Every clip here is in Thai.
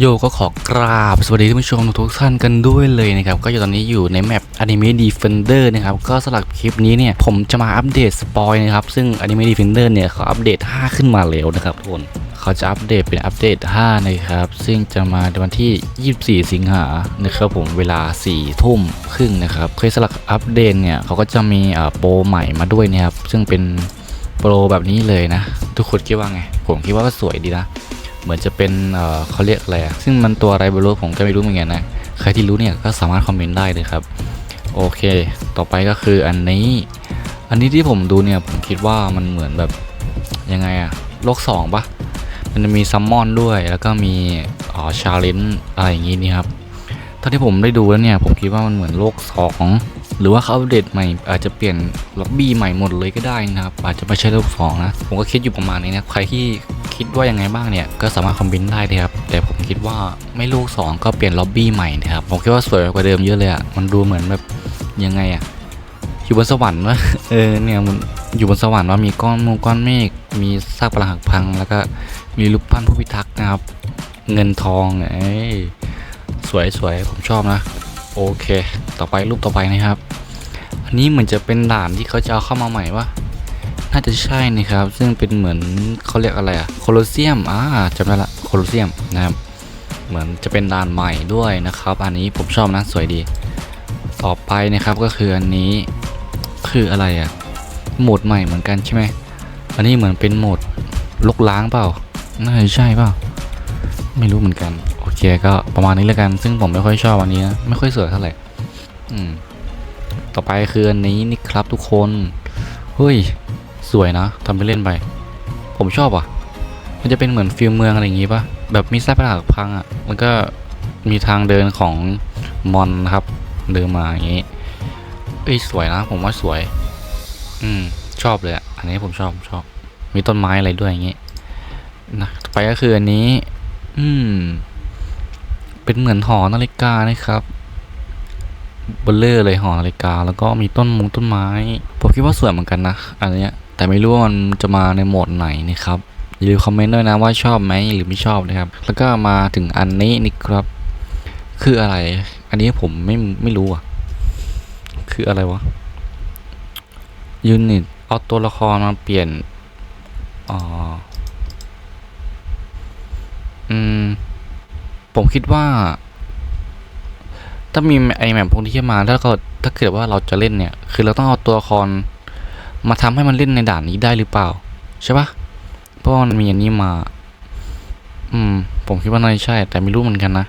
โยก็ขอกราบ สวัสดีท่านผู้ชมทุกท่านกันด้วยเลยนะครับ ก็อยู่ตอนนี้อยู่ในแมป Anime Defender นะครับ ก็สำหรับคลิปนี้เนี่ย ผมจะมาอัปเดตสปอยนะครับ ซึ่ง Anime Defender เนี่ย เขาอัปเดต 5 ขึ้นมาแล้วนะครับทุกคนเขาจะอัปเดตเป็นอัปเดต 5 นะครับ ซึ่งจะมาในวันที่ 24 สิงหานะครับผมเวลา 4 ทุ่มครึ่งนะครับเคยสลักอัปเดตเนี่ยเขาก็จะมีโปรใหม่มาด้วยนะครับซึ่งเป็นโปรแบบนี้เลยนะ ทุกคนคิดว่าไง ผมคิดว่าก็สวยดีนะ เหมือนจะเป็นเอ่อเขาเรียกอะไรซึ่งมันตัวอะไรไม่รู้ผมก็ไม่รู้เหมือนกันนะ ใครที่รู้เนี่ยก็สามารถคอมเมนต์ได้เลยครับ โอเค ต่อไปก็คืออันนี้ อันนี้ที่ผมดูเนี่ยผมคิดว่ามันเหมือนแบบยังไงอะโลกสองปะมันจะมีซัมมอนด้วย แล้วก็มีอ๋อชาเลนจ์อะไรอย่างงี้นี่ครับเท่าที่ผมได้ดูแล้วเนี่ยผมคิดว่ามันเหมือนโลกสอง หรือว่าเขาอัปเดตใหม่อาจจะเปลี่ยนล็อบบี้ใหม่หมดเลยก็ได้นะครับอาจจะไม่ใช่โลกสองนะผมก็คิดอยู่ประมาณนี้นะใครที่คิดว่ายังไงบ้างเนี่ยก็สามารถคอมเมนต์ได้เลยครับแต่ผมคิดว่าไม่โลกสองก็เปลี่ยนล็อบบี้ใหม่นะครับผมคิดว่าสวยกว่าเดิมเยอะเลยอะมันดูเหมือนแบบยังไงอะอยู่บนสวรรค์วะเออเนี่ยมันอยู่บนสวรรค์ว่ามีก้อนมูก้อนเมฆมีซากปรักหักพัง แล้วก็มีรูปปั้นผู้พิทักษ์นะครับ เงินทองเอ้สวยสวยผมชอบนะ โอเค ต่อไปรูปต่อไปนะครับ อันนี้เหมือนจะเป็นด่านที่เขาจะเอาเข้ามาใหม่วะน่าจะใช่นะครับ ซึ่งเป็นเหมือนเขาเรียกอะไรอะโคลอเซียมอ่าจำได้ละโคลอเซียมนะครับ เหมือนจะเป็นด่านใหม่ด้วยนะครับ อันนี้ผมชอบนะสวยดี ต่อไปนะครับก็คืออันนี้คืออะไรอะโหมดใหม่เหมือนกันใช่ไหมอันนี้เหมือนเป็นโหมดลกล้างเปล่าน่าจะใช่เปล่าไม่รู้เหมือนกัน เคก็ประมาณนี้แล้วกัน ซึ่งผมไม่ค่อยชอบอันนี้นะไม่ค่อยสวยเท่าไหร่อืมต่อไปคืออันนี้นี่ครับทุกคนเฮ้ยสวยนะทำไปเล่นไป ผมชอบอะ มันจะเป็นเหมือนฟิลเมืองอะไรอย่างงี้ปะแบบมีแซ่บประหลาดพังอะมันก็มีทางเดินของมอนครับเดินมาอย่างงี้เอ้ยสวยนะ ผมว่าสวย อืมชอบเลยอะอันนี้ผมชอบชอบ มีต้นไม้อะไรด้วยอย่างงี้นะต่อไปก็คืออันนี้ อืม เป็นเหมือนหอนาฬิกานะครับเบลเลอร์เลยหอนาฬิกา แล้วก็มีต้นมงต้นไม้ ผมคิดว่าสวยเหมือนกันนะ อันเนี้ยแต่ไม่รู้ว่ามันจะมาในโหมดไหนนะครับอย่าลืมคอมเมนต์ด้วยนะว่าชอบไหมหรือไม่ชอบนะครับ แล้วก็มาถึงอันนี้นี่ครับ คืออะไร อันนี้ผมไม่ไม่รู้อะ คืออะไรวะยูนิตเอาตัวละครมาเปลี่ยนอ๋ออืม ผมคิดว่า ถ้ามีไอแมปพวกนี้มาถ้าเกิดถ้าเกิดว่าเราจะเล่นเนี่ย คือเราต้องเอาตัวละครมาทำให้มันเล่นในด่านนี้ได้หรือเปล่า ใช่ปะเพราะว่ามันมีอันนี้มา อืม ผมคิดว่าน่าจะใช่ แต่ไม่รู้เหมือนกันนะ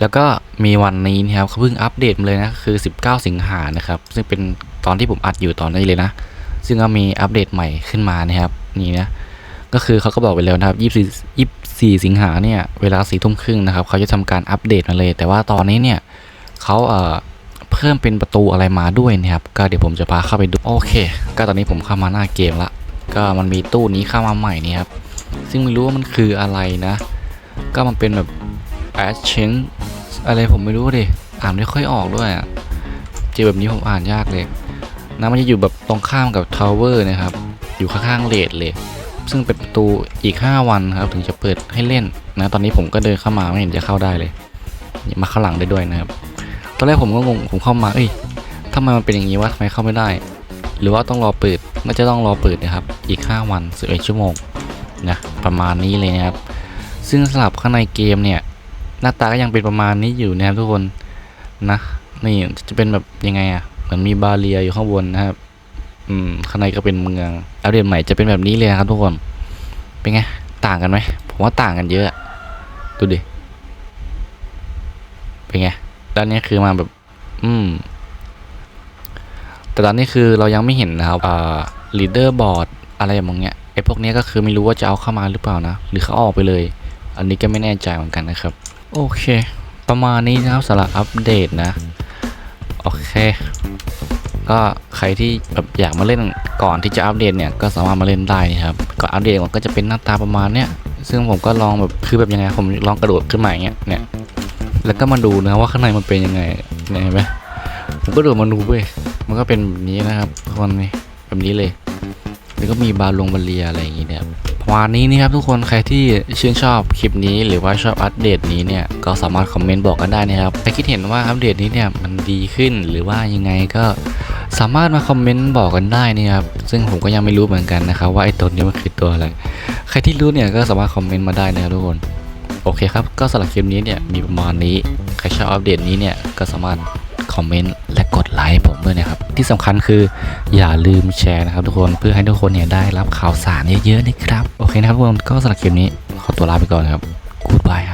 แล้วก็มีวันนี้นะครับเขาเพิ่งอัปเดตมาเลยนะ คือ 19 สิงหานะครับ ซึ่งเป็นตอนที่ผมอัดอยู่ตอนนี้เลยนะ ซึ่งก็มีอัปเดตใหม่ขึ้นมานะครับ นี่นะ ก็คือเขาก็บอกไปแล้วนะครับ 4 สิงหาเนี่ยเวลาสี่ทุ่มครึ่งนะครับเขาจะทำการอัปเดตมาเลย แต่ว่าตอนนี้เนี่ยเขาเอ่อเพิ่มเป็นประตูอะไรมาด้วยนะครับก็เดี๋ยวผมจะพาเข้าไปดูโอเค ก็ตอนนี้ผมเข้ามาหน้าเกมละก็มันมีตู้นี้เข้ามาใหม่นี่ครับซึ่งไม่รู้ว่ามันคืออะไรนะ ก็มันเป็นแบบ a s c h a n อะไรผมไม่รู้ดิอ่านไม่ค่อยออกด้วยเจอแบบนี้ผมอ่านยากเลยนะมันจะอยู่แบบตรงข้ามกับทาวเวอร์นะครับอยู่ข้างๆเลดเลย ซึ่งเป็นประตูอีก 5 วันครับ ถึงจะเปิดให้เล่นนะตอนนี้ผมก็เดินเข้ามาไม่เห็นจะเข้าได้เลย มาข้างหลังได้ด้วยนะครับ ตอนแรกผมก็งงผมเข้ามาเอ้ยทำไมมันเป็นอย่างนี้วะทำไมเข้าไม่ได้ หรือว่าต้องรอเปิดน่าจะต้องรอเปิดนะครับอีก 5 วัน11ชั่วโมงนะประมาณนี้เลยนะครับ ซึ่งสลับข้างในเกมเนี่ย หน้าตาก็ยังเป็นประมาณนี้อยู่นะครับทุกคนนะนี่จะเป็นแบบยังไงอะ่ะเหมือนมีบาเรียอยู่ข้างบนนะครับ อืม ข้างในก็เป็นเมืองอัปเดตใหม่จะเป็นแบบนี้เลยนะครับทุกคน เป็นไง ต่างกันไหม ผมว่าต่างกันเยอะ ดูดิ เป็นไง ด้านนี้คือมาแบบ อืม แต่ตอนนี้คือเรายังไม่เห็นนะครับอ่า leader board อะไรอย่างเงี้ย ไอ้พวกนี้ก็คือไม่รู้ว่าจะเอาเข้ามาหรือเปล่านะ หรือเขาอาออกไปเลย อันนี้ก็ไม่แน่ใจเหมือนกันนะครับ โอเค ประมาณนี้นะครับสำหรับอัปเดตนะ โอเค ก็ใครที่แบบอยากมาเล่นก่อนที่จะอัปเดตเนี่ยก็สามารถมาเล่นได้ครับก่อนอัปเดตมันก็จะเป็นหน้าตาประมาณเนี้ยซึ่งผมก็ลองแบบคือแบบยังไงผมลองกระโดดขึ้นมาอย่างเงี้ยเนี่ยแล้วก็มาดูนะว่าข้างในมันเป็นยังไงเนี่ยเห็นไหมผมก็โดดมาดูเว้ยมันก็เป็นแบบนี้นะครับทุกคนนี่แบบนี้เลยแล้วก็มีบาลงบาเลียอะไรอย่างงี้เนี่ยปวันนี้นี่ครับทุกคนใครที่ชื่นชอบคลิปนี้หรือว่าชอบอัปเดตนี้เนี่ยก็สามารถคอมเมนต์บอกกันได้นะครับใครคิดเห็นว่าอัปเดตนี้เนี่ยมันดีขึ้นหรือว่ายังไงก็ สามารถมาคอมเมนต์บอกกันได้นะครับ ซึ่งผมก็ยังไม่รู้เหมือนกันนะครับ ว่าไอ้ตัวนี้มันคือตัวอะไร ใครที่รู้เนี่ยก็สามารถคอมเมนต์มาได้นะครับทุกคน โอเคครับ ก็สำหรับคลิปนี้เนี่ยมีประมาณนี้ ใครชอบอัปเดตนี้เนี่ยก็สามารถคอมเมนต์และกดไลค์ผมด้วยนะครับ ที่สำคัญคืออย่าลืมแชร์นะครับทุกคนเพื่อให้ทุกคนเนี่ยได้รับข่าวสารเยอะๆนะครับ โอเคนะครับทุกคนก็สำหรับคลิปนี้ขอตัวลาไปก่อนนะครับ Goodbye ครับ